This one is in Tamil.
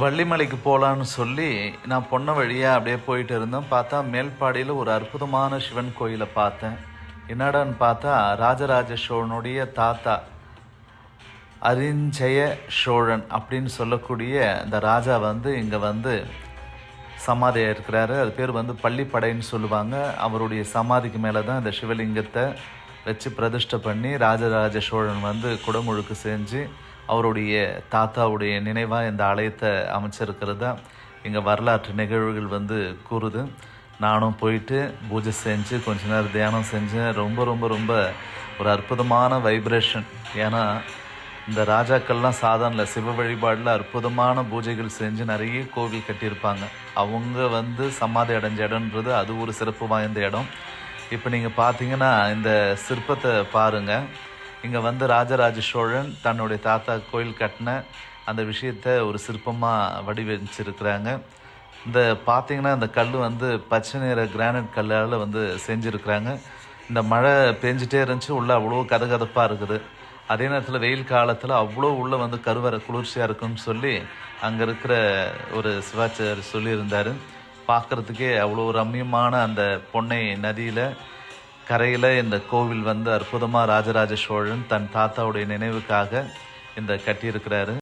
வள்ளிமலைக்கு போகலான்னு சொல்லி நான் பொண்ணை வழியாக அப்படியே போயிட்டு இருந்தேன் பார்த்தா மேல்பாடியில் ஒரு அற்புதமான சிவன் கோயிலை பார்த்தேன். என்னடான்னு பார்த்தா ராஜராஜ சோழனுடைய தாத்தா அரிஞ்சய சோழன் அப்படின்னு சொல்லக்கூடிய இந்த ராஜா வந்து இங்கே வந்து சமாதியாக இருக்கிறாரு. அது பேர் வந்து பள்ளிப்படைன்னு சொல்லுவாங்க. அவருடைய சமாதிக்கு மேலே தான் இந்த சிவலிங்கத்தை வச்சு பிரதிஷ்டை பண்ணி ராஜராஜ சோழன் வந்து குடமுழுக்கு செஞ்சு அவருடைய தாத்தாவுடைய நினைவாக இந்த ஆலயத்தை அமைச்சிருக்கிறதா எங்கள் வரலாற்று நிகழ்வுகள் வந்து கூறுது. நானும் போயிட்டு பூஜை செஞ்சு கொஞ்ச நேரம் தியானம் செஞ்சேன் ரொம்ப ரொம்ப ரொம்ப ஒரு அற்புதமான வைப்ரேஷன் ஏன்னா இந்த ராஜாக்கள்லாம் சாதாரண சிவ வழிபாடில் அற்புதமான பூஜைகள் செஞ்சு நிறைய கோவில் கட்டியிருப்பாங்க. அவங்க வந்து சமாதி அடைஞ்ச இடம்ன்றது அது ஒரு சிறப்பு வாய்ந்த இடம். இப்போ நீங்கள் பார்த்தீங்கன்னா இந்த சிற்பத்தை பாருங்கள் இங்கே வந்து ராஜராஜ சோழன் தன்னுடைய தாத்தா கோயில் கட்டின அந்த விஷயத்தை ஒரு சிற்பமாக வடிவமைச்சிருக்கிறாங்க. இந்த பார்த்திங்கன்னா இந்த கல் வந்து பச்சை நிற கிரானைட் கல்லால் வந்து செஞ்சுருக்கிறாங்க. இந்த மழை பெஞ்சிட்டே இருந்துச்சு உள்ளே அவ்வளோ கதகதப்பாக இருக்குது. அதே நேரத்தில் வெயில் காலத்தில் அவ்வளோ உள்ளே வந்து கருவறை குளிர்ச்சியாக இருக்குன்னு சொல்லி அங்கே இருக்கிற ஒரு சிவாச்சார் சொல்லியிருந்தார். பார்க்குறதுக்கே அவ்வளோ ரம்மியமான அந்த பொன்னை நதியில் கரையில் இந்த கோவில் வந்து அற்புதமாக ராஜராஜ சோழன் தன் தாத்தாவுடைய நினைவுக்காக இந்த கட்டியிருக்கிறாரு.